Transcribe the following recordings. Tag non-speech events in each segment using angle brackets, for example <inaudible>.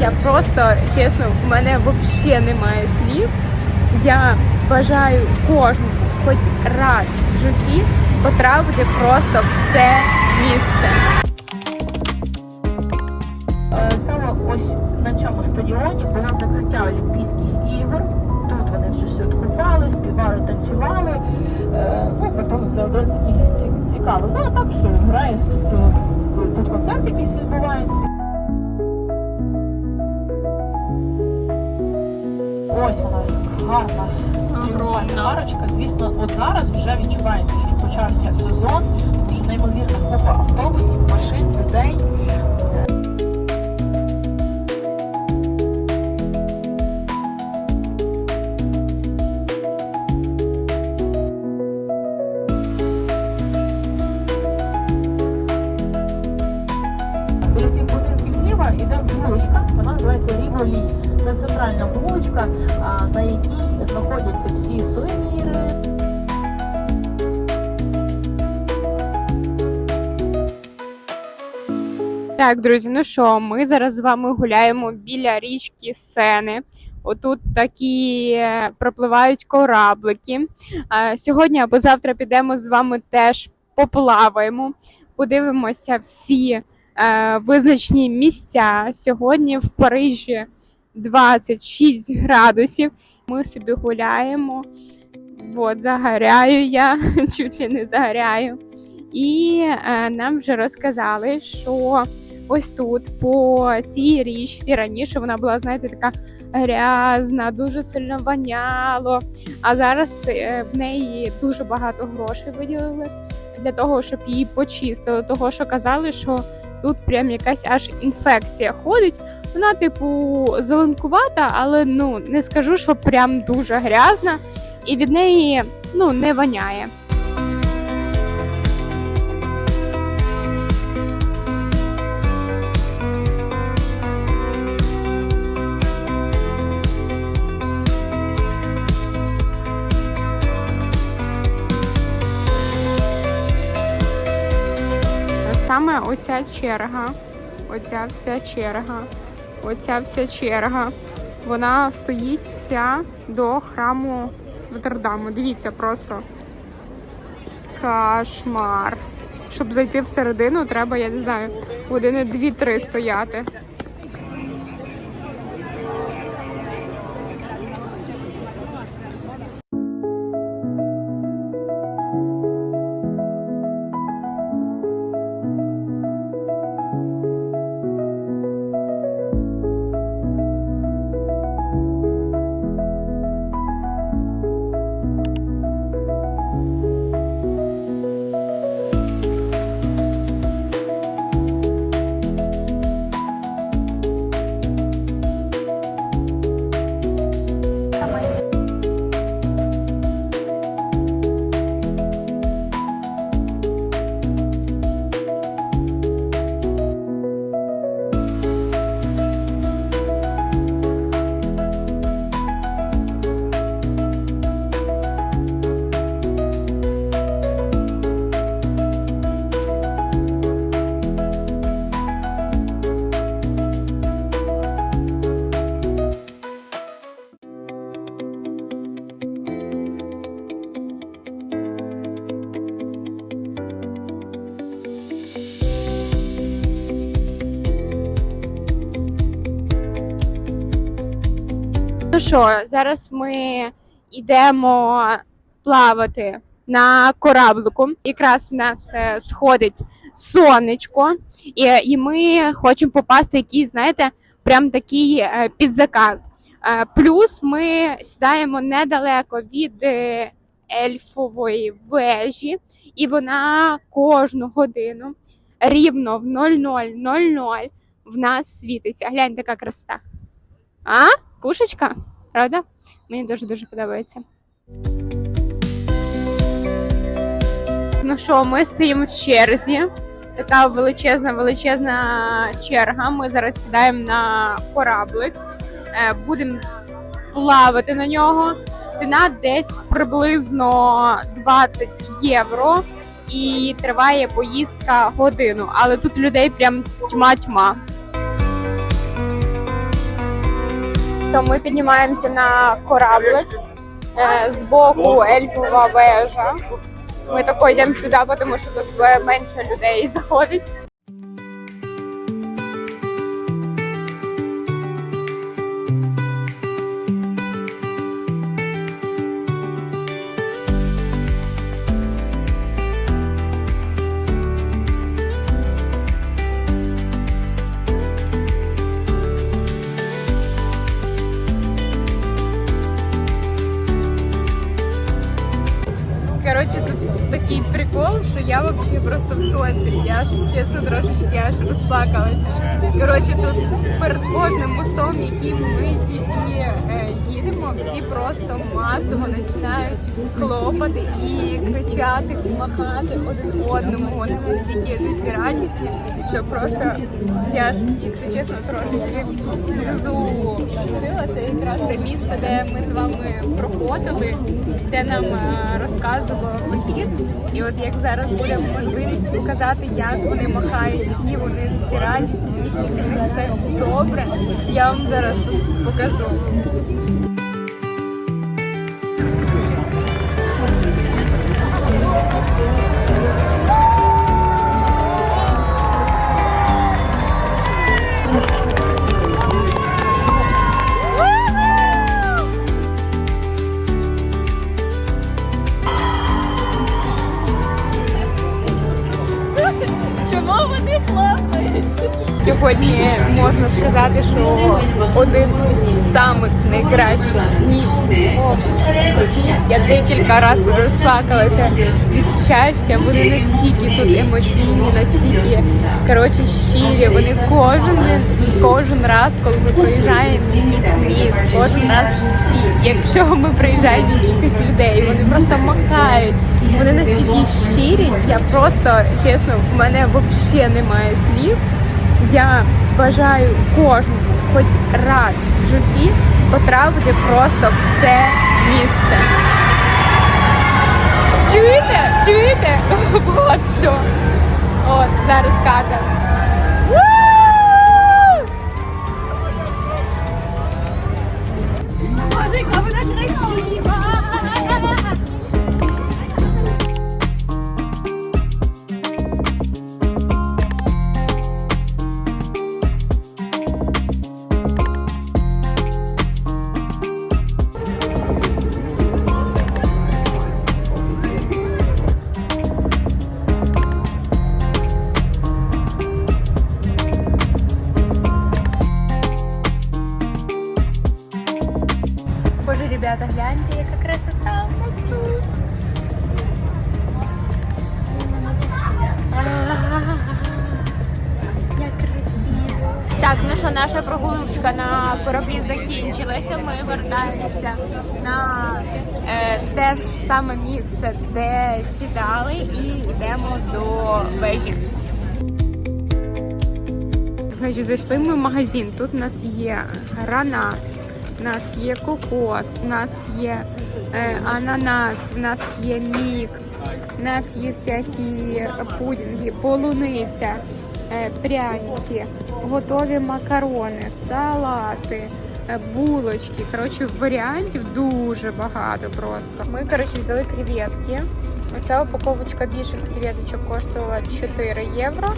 Я просто чесно, в мене взагалі немає слів. Я бажаю кожному хоч раз в житті потрапити просто в це місце. Е, Саме ось на цьому стадіоні було закриття Олімпійських ігор. Тут вони все святкували, співали, танцювали. Е, Ну, напевно, це один з таких ці- цікавих. Ну, а так що грає тут концерт якийсь відбувається. Ось вона гарна тріумфальна арочка. Звісно, от зараз вже відчувається, що почався сезон, тому що неймовірна купа автобусів, машин, людей. Так, друзі, ну що, ми зараз з вами гуляємо біля річки Сени. Отут такі е, пропливають кораблики. Сьогодні або завтра підемо з вами теж поплаваємо, подивимося всі е, визначні місця. Сьогодні в Парижі 26 градусів. Ми собі гуляємо. От, загоряю я, <laughs> чуть ли не загоряю. І е, нам вже розказали, що ось тут, по цій річці, раніше вона була, знаєте, така грязна, дуже сильно воняло. А зараз е, в неї дуже багато грошей виділили для того, щоб її почистили. Того, що казали, що тут прям якась аж інфекція ходить. Вона, типу, зеленкувата, але ну не скажу, що прям дуже грязна, і від неї ну не воняє. Саме оця черга, оця вся черга, оця вся черга, вона стоїть вся до храму Нотр-Даму. Дивіться просто. Кошмар. Щоб зайти всередину, треба, я не знаю, години дві-три стояти. Ну що, зараз ми йдемо плавати на кораблику. Якраз в нас е, сходить сонечко, і, і ми хочемо попасти в якийсь, знаєте, прям такий е, підзакат. Е, Плюс ми сідаємо недалеко від ельфової вежі, і вона кожну годину рівно в 00.00 в нас світиться. Глянь, така красота. А? Пушечка? Правда? Мені дуже дуже подобається. Ну що, ми стоїмо в черзі. Така величезна, величезна черга. Ми зараз сідаємо на кораблик, Е, будемо плавати на нього. Ціна десь приблизно 20 євро. І триває поїздка годину, але тут людей прям тьма-тьма. То ми піднімаємося на кораблик. Е, боку ельфова вежа. Ми тако йдемо сюди, тому що тут е, менше людей <laughs> заходить. Такий прикол, що я взагалі просто в шоці. Я ж чесно трошечки аж розплакалася. Коротше, тут перед кожним мостом, яким ми тільки е, їдемо, всі просто масово починають хлопати і кричати, махати один одному. Вони настільки такі радісні, що просто я ж, якщо чесно, трошечки сльозу пустила. Це якраз те місце, де ми з вами проходили, де нам е, розказував вихід. І от як зараз буде можливість показати, як вони махають, які вони радісні, наскільки них все добре. Я вам зараз тут покажу. Я декілька разів розплакалася від щастя. Вони настільки тут емоційні, настільки коротше щирі. Вони кожен кожен раз, коли ми приїжджаємо в якийсь міст, кожен раз, якщо ми приїжджаємо якихось людей, вони просто махають. Вони настільки щирі, я просто чесно, в мене взагалі немає слів. Я бажаю кожному хоч раз в житті потрапити просто в це місце. Чуєте? Чуєте? <laughs> От що. От, зараз карта. Закінчилася. Ми вертаємося на е, те ж саме місце, де сідали, і йдемо до вежі. Значить, зайшли ми в магазин. Тут у нас є гранат, у нас є кокос, у нас є е, ананас, у нас є мікс, у нас є всякі пудінги, полуниця, е, пряники, готові макарони, салати. Булочки, коротше, варіантів дуже багато просто. Ми, коротше, взяли креветки. Оця упаковочка більше креветочок коштувала 4 євро.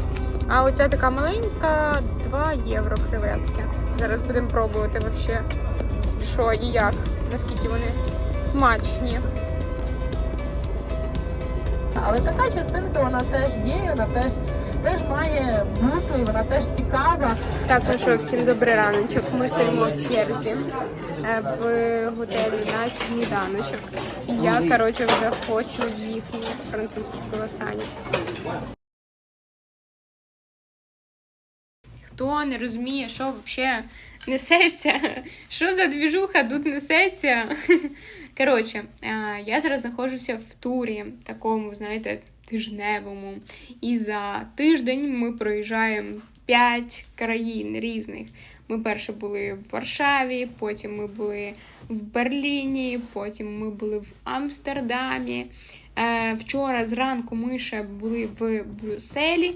А оця така маленька 2 євро креветки. Зараз будемо пробувати вообще, що і як, наскільки вони смачні. Але така частинка вона теж є, вона теж, теж має бути, вона теж цікава. Так, ну що, всім добрий раночок. Ми стоїмо в черзі е, в готелі на сніданочок. І я, коротше, вже хочу їхні французькі круасані. Хто не розуміє, що взагалі несеться, <laughs> що за двіжуха тут несеться. <laughs> Коротше, е, я зараз знаходжуся в турі, такому, знаєте, тижневому. І за тиждень ми проїжджаємо 5 країн різних. Ми перше були в Варшаві, потім ми були в Берліні, потім ми були в Амстердамі. Е, Вчора зранку ми ще були в Брюсселі.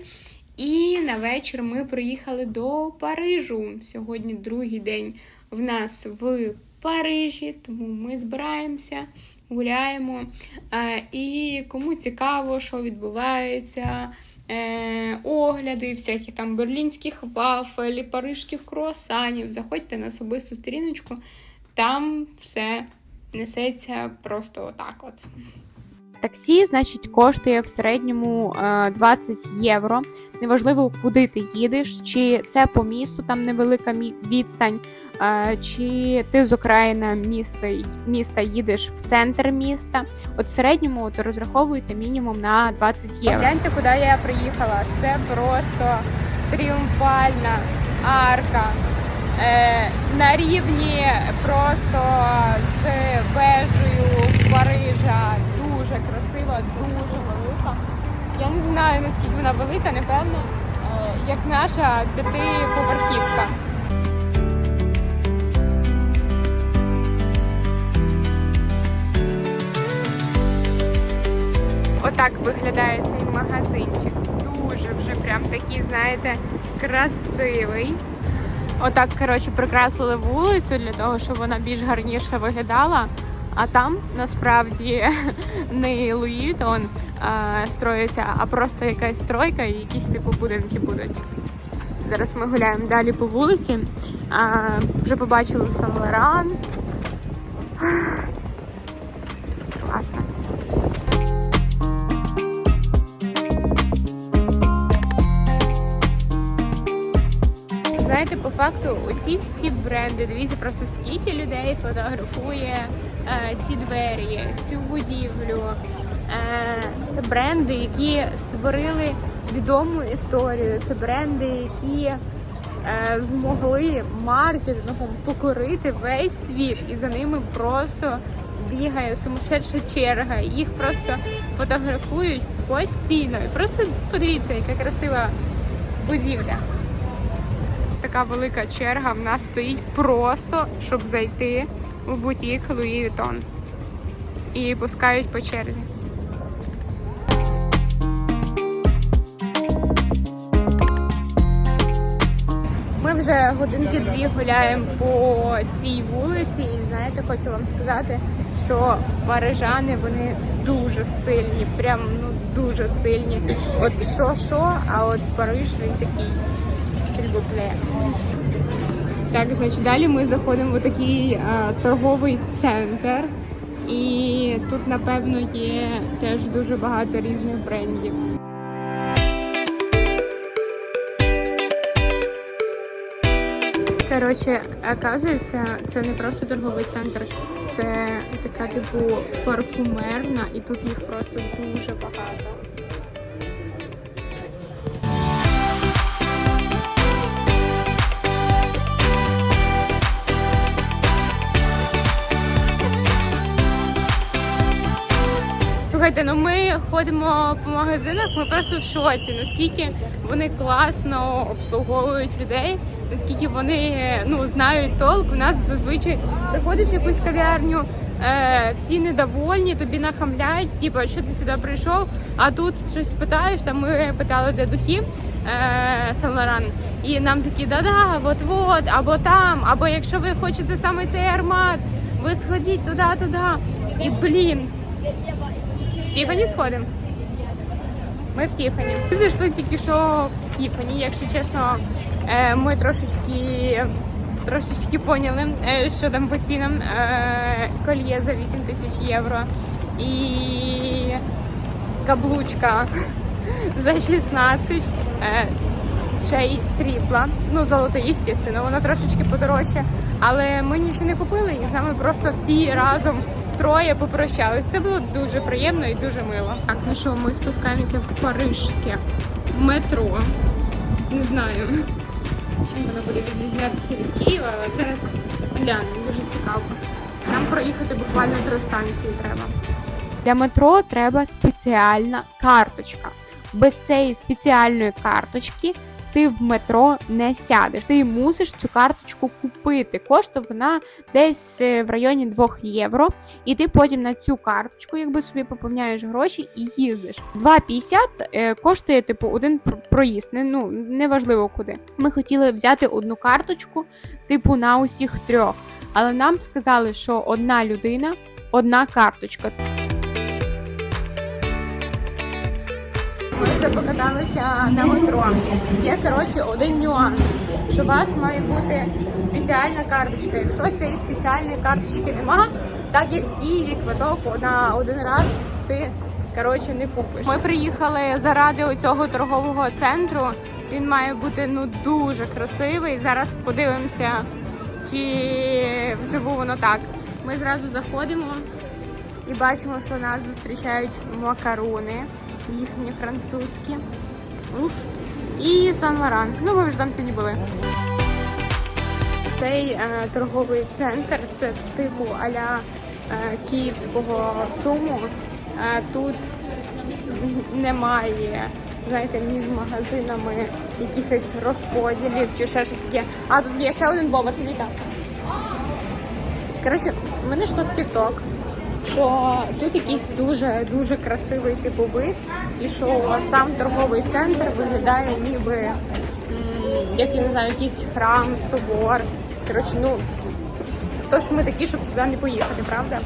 І на вечір ми приїхали до Парижу. Сьогодні другий день в нас в Парижі, тому ми збираємося, гуляємо. Е, І кому цікаво, що відбувається, е, огляди, всякі там берлінських вафель, парижських круасанів, заходьте на особисту сторіночку, там все несеться просто отак от. Таксі, значить, коштує в середньому е, 20 євро. Неважливо, куди ти їдеш, чи це по місту, там невелика відстань, е, чи ти з окраїна міста, міста їдеш в центр міста. От в середньому от розраховуйте мінімум на 20 євро. Гляньте, куди я приїхала. Це просто тріумфальна арка. Е, на рівні просто з вежею Парижа. Дуже красива, дуже велика. Я не знаю наскільки вона велика, напевно, е, як наша п'ятиповерхівка. Отак виглядає цей магазинчик. Дуже вже прям такий, знаєте, красивий. Отак, коротше, прикрасили вулицю для того, щоб вона більш гарніше виглядала. А там насправді <laughs> не Луїтон а, строїться, а просто якась стройка і якісь типу будинки будуть. Зараз ми гуляємо далі по вулиці. А, вже побачили Сан Лоран. <gasps> Класно. Знаєте, по факту, оці всі бренди, дивіться просто скільки людей фотографує е, ці двері, цю будівлю. Е, це бренди, які створили відому історію. Це бренди, які е, змогли маркетингом покорити весь світ, і за ними просто бігає сумасшедша черга. Їх просто фотографують постійно. І просто подивіться, яка красива будівля така велика черга в нас стоїть просто, щоб зайти в бутік Луї Вітон. І пускають по черзі. Ми вже годинки дві гуляємо по цій вулиці, і знаєте, хочу вам сказати, що парижани вони дуже стильні, прям ну дуже стильні. От що, що, а от Париж він такий сільбупле. Так, значить, далі ми заходимо в такий е, торговий центр, і тут, напевно, є теж дуже багато різних брендів. Коротше, оказується, це не просто торговий центр, це така типу парфумерна, і тут їх просто дуже багато. Слухайте, ну ми ходимо по магазинах, ми просто в шоці, наскільки вони класно обслуговують людей, наскільки вони ну, знають толк. У нас зазвичай приходиш в якусь кав'ярню, е, всі недовольні, тобі нахамляють, типу, що ти сюди прийшов, а тут щось питаєш, там ми питали де духів е, Laurent, і нам такі, да-да, от-от, або там, або якщо ви хочете саме цей аромат, ви сходіть туди, туди. І блін. В Тіфані сходимо. Ми в Тіфані. Ми зайшли тільки що в Тіфані, якщо чесно, е, ми трошечки трошечки поняли, е, що там по цінам Е, кольє за 8 тисяч євро і каблучка <laughs> за 16. Е, ще й срібла. Ну, золото, звісно, воно трошечки подорожче. Але ми нічого не купили, і з нами просто всі разом троє попрощались. Це було дуже приємно і дуже мило. Так, ну що, ми спускаємося в Парижське метро. Не знаю, чим воно буде відрізнятися від Києва, але зараз глянемо, дуже цікаво. Нам проїхати буквально три станції треба. Для метро треба спеціальна карточка. Без цієї спеціальної карточки ти в метро не сядеш. Ти мусиш цю карточку купити. Коштує вона десь е, в районі 2 євро. І ти потім на цю карточку, якби собі поповняєш гроші і їздиш. 2,50 е, коштує типу один пр- проїзд. Не, ну неважливо куди. Ми хотіли взяти одну карточку, типу на усіх трьох. Але нам сказали, що одна людина, одна карточка. Вже покаталися на метро. Є коротше один нюанс, що у вас має бути спеціальна карточка. Якщо цієї спеціальної карточки нема, так як в Києві квиток на один раз ти коротше не купиш. Ми приїхали заради цього торгового центру. Він має бути ну дуже красивий. Зараз подивимося, чи вживу воно так. Ми зразу заходимо і бачимо, що нас зустрічають макарони, їхні французькі. Уф. І Сан Лоран. Ну, ми вже там сьогодні були. Цей е, торговий центр це типу аля е, київського ЦУМу. Е, тут немає, знаєте, між магазинами якихось розподілів чи ще щось таке. А тут є ще один бобер, Віка. Коротше, мене йшло в TikTok, що тут якийсь дуже дуже красивий типу вид, і що сам торговий центр виглядає ніби як я не знаю, якийсь храм, собор. Коротше, ну хто ж ми такі, щоб сюди не поїхати, правда?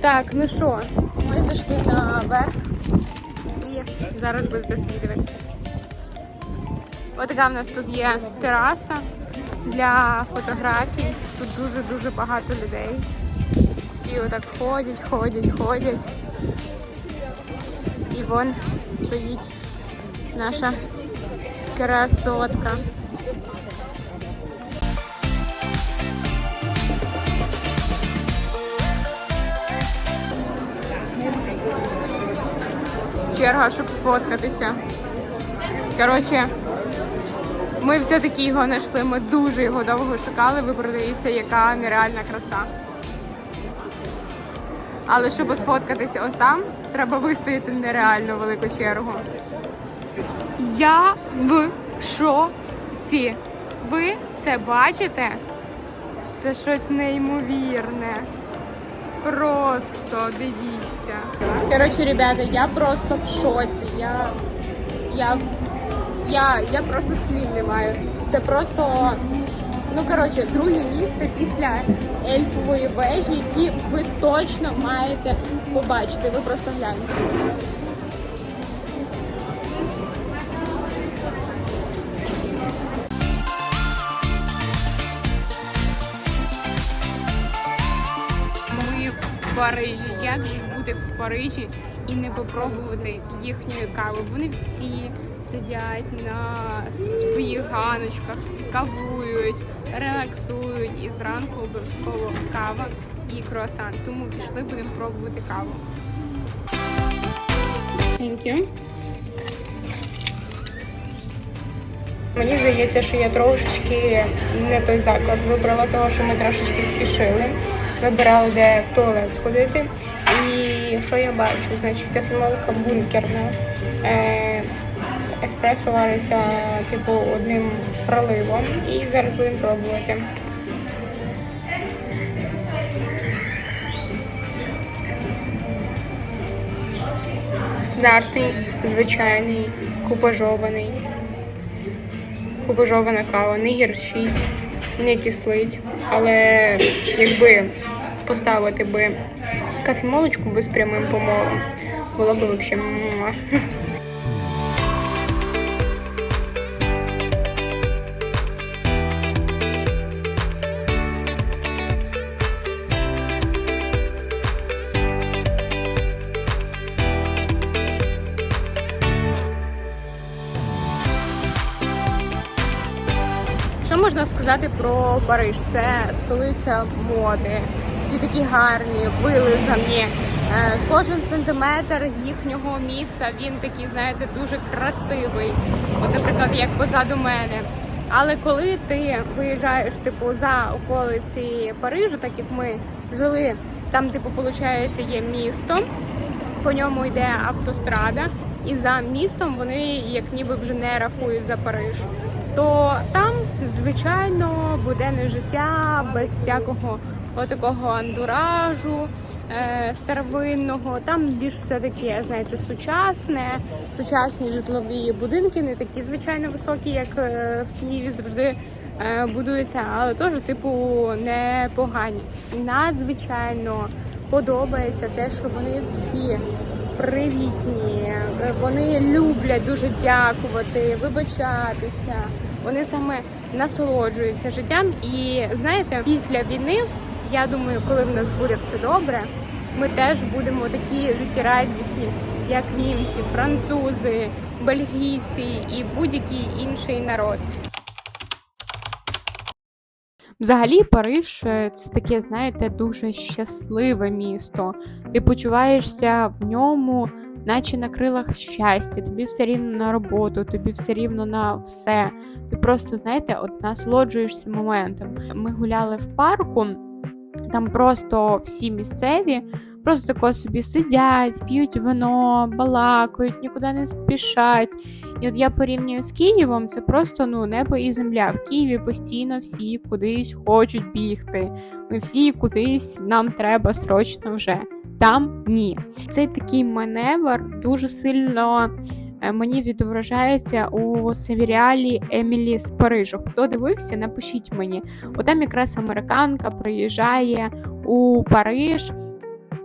Так, ну що, ми зайшли наверх і зараз будете собі дивитися. Ось така в нас тут є тераса для фотографій. Тут дуже-дуже багато людей. Всі отак ходять, ходять, ходять. І вон стоїть наша красотка. Черга, щоб сфоткатися. Коротше, ми все-таки його знайшли, ми дуже його довго шукали, ви подивіться, яка нереальна краса. Але щоб сфоткатися ось там, треба вистояти нереально велику чергу. Я в шоці. Ви це бачите? Це щось неймовірне. Просто дивіться. Коротше, ребята, я просто в шоці. Я, я, я, я просто слів не маю. Це просто, ну коротше, друге місце після ельфової вежі, які ви точно маєте побачити. Ви просто гляньте. Ми в Парижі. Як же бути в Парижі і не попробувати їхньої кави? Вони всі сидять на своїх ганочках, кавують, релаксують і зранку обов'язково кава і круасан. Тому пішли, будемо пробувати каву. Thank you. Мені здається, що я трошечки не той заклад вибрала, тому що ми трошечки спішили. Вибирали, де в туалет сходити. І що я бачу? Значить, кофемолка бункерна. Еспресо вариться типу одним проливом. І зараз будемо пробувати. Стандартний, звичайний, купажований. Купажована кава не гірчить, не кислить. Але якби поставити би кофемолочку би з прямим помолом, було б взагалі. Сказати про Париж? Це столиця моди. Всі такі гарні, вилизані. Е, Кожен сантиметр їхнього міста він такий, знаєте, дуже красивий. От, наприклад, як позаду мене. Але коли ти виїжджаєш типу за околиці Парижу, так як ми жили, там, типу, виходить, є місто. по ньому йде автострада, і за містом вони як ніби вже не рахують за Париж. То там, звичайно, буденне життя без всякого отакого антуражу е, старовинного. Там більш все таке, знаєте, сучасне, сучасні житлові будинки, не такі звичайно високі, як е, в Києві завжди е, будуються, але теж, типу, непогані. Надзвичайно подобається те, що вони всі привітні, вони люблять дуже дякувати, вибачатися. Вони саме насолоджуються життям. І знаєте, після війни, я думаю, коли в нас буде все добре, ми теж будемо такі життєрадісні, як німці, французи, бельгійці і будь-який інший народ. Взагалі, Париж це таке, знаєте, дуже щасливе місто. Ти почуваєшся в ньому, наче на крилах щастя. Тобі все рівно на роботу, тобі все рівно на все. Ти просто, знаєте, от насолоджуєшся моментом. Ми гуляли в парку, там просто всі місцеві, просто тако собі сидять, п'ють вино, балакають, нікуди не спішать. І от я порівнюю з Києвом, це просто ну небо і земля. В Києві постійно всі кудись хочуть бігти. Ми всі кудись нам треба срочно вже. Там ні. Цей такий маневр дуже сильно е, мені відображається у серіалі Емілі з Парижу. Хто дивився, напишіть мені. Отам якраз американка приїжджає у Париж.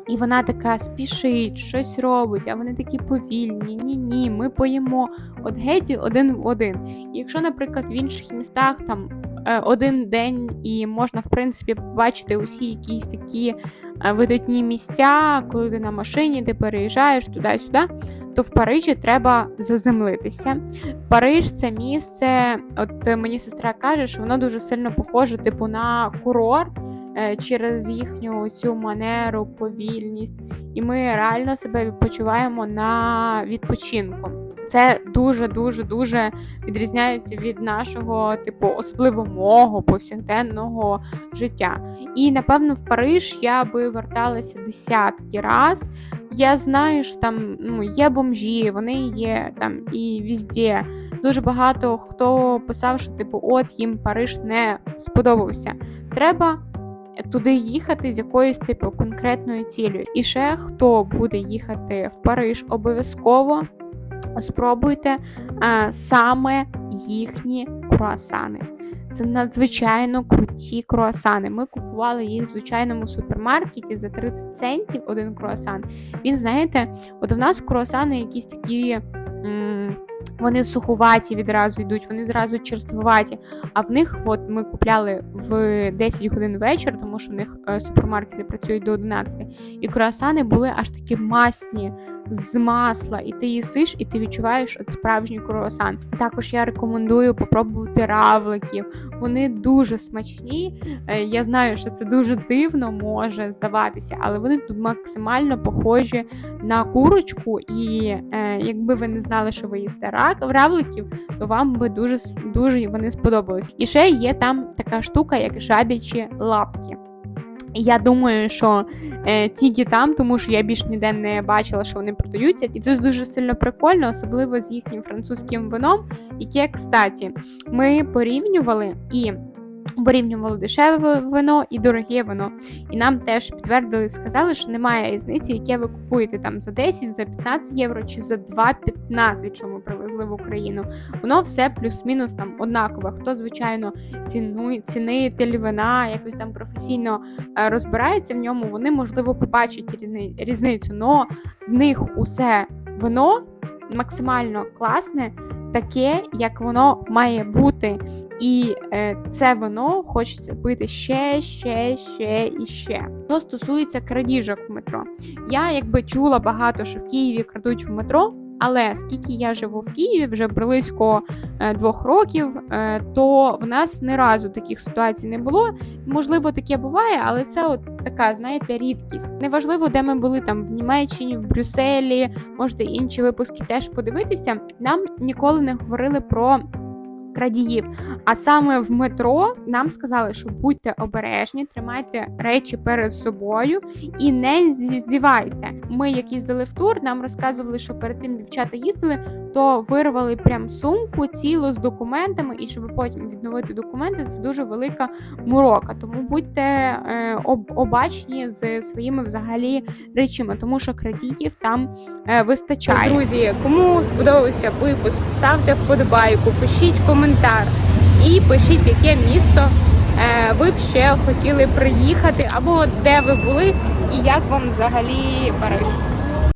І вона така спішить, щось робить, а вони такі повільні. Ні, ні, ми поїмо от геть один в один. І якщо, наприклад, в інших містах там один день і можна, в принципі, побачити усі якісь такі е, видатні місця, коли ти на машині, ти переїжджаєш туди-сюди, то в Парижі треба заземлитися. Париж це місце, от е, мені сестра каже, що воно дуже сильно похоже, типу, на курорт е, через їхню цю манеру, повільність, і ми реально себе почуваємо на відпочинку. Це дуже дуже дуже відрізняється від нашого, типу, особливо мого повсякденного життя. І напевно в Париж я би верталася десятки раз. Я знаю, що там ну, є бомжі, вони є там і візде. Дуже багато хто писав, що типу, от їм Париж не сподобався. Треба туди їхати з якоюсь типу конкретною цілею. І ще хто буде їхати в Париж, обов'язково спробуйте а, саме їхні круасани. Це надзвичайно круті круасани. Ми купували їх в звичайному супермаркеті за 30 центів один круасан. Він, знаєте, от у нас круасани якісь такі. м, вони суховаті відразу йдуть, вони зразу черствуваті. А в них, от ми купляли в 10 годин вечір, тому що в них е, супермаркети працюють до 11. І круасани були аж такі масні з масла, і ти їсиш, і ти відчуваєш от справжній круасан. Також я рекомендую попробувати равликів. Вони дуже смачні. Е, Я знаю, що це дуже дивно може здаватися, але вони тут максимально похожі на курочку. І е, якби ви не знали, що ви їсте равликів, то вам би дуже дуже вони сподобались. І ще є там така штука, як жабячі лапки. Я думаю, що е, тільки там, тому що я більш ніде не бачила, що вони продаються, і це дуже сильно прикольно, особливо з їхнім французьким вином, яке, кстаті, ми порівнювали і порівнювали дешеве вино і дороге вино. І нам теж підтвердили, сказали, що немає різниці, яке ви купуєте там за 10, за 15 євро чи за 2,15, що ми привезли в Україну. Воно все плюс-мінус там однакове. Хто, звичайно, цінує цінитель вина, якось там професійно е, розбирається в ньому, вони можливо побачать різни, різницю. Но в них усе вино максимально класне, таке, як воно має бути. І е, це вино хочеться пити ще, ще, ще і ще. Що стосується крадіжок в метро, я якби чула багато, що в Києві крадуть в метро. Але скільки я живу в Києві вже близько е, двох років, е, то в нас ні разу таких ситуацій не було. Можливо, таке буває, але це от така, знаєте, рідкість. Неважливо, де ми були там в Німеччині, в Брюсселі, можете інші випуски теж подивитися. Нам ніколи не говорили про крадіїв. А саме в метро нам сказали, що будьте обережні, тримайте речі перед собою і не зізівайте. Ми, як їздили в тур, нам розказували, що перед тим дівчата їздили, то вирвали прям сумку цілу з документами, і щоб потім відновити документи, це дуже велика морока. Тому будьте е, об- обачні з своїми взагалі речима, тому що крадіїв там е, вистачає. Друзі, кому сподобався випуск, ставте вподобайку, пишіть коментар і пишіть, яке місто е, ви б ще хотіли приїхати, або де ви були, і як вам взагалі Париж.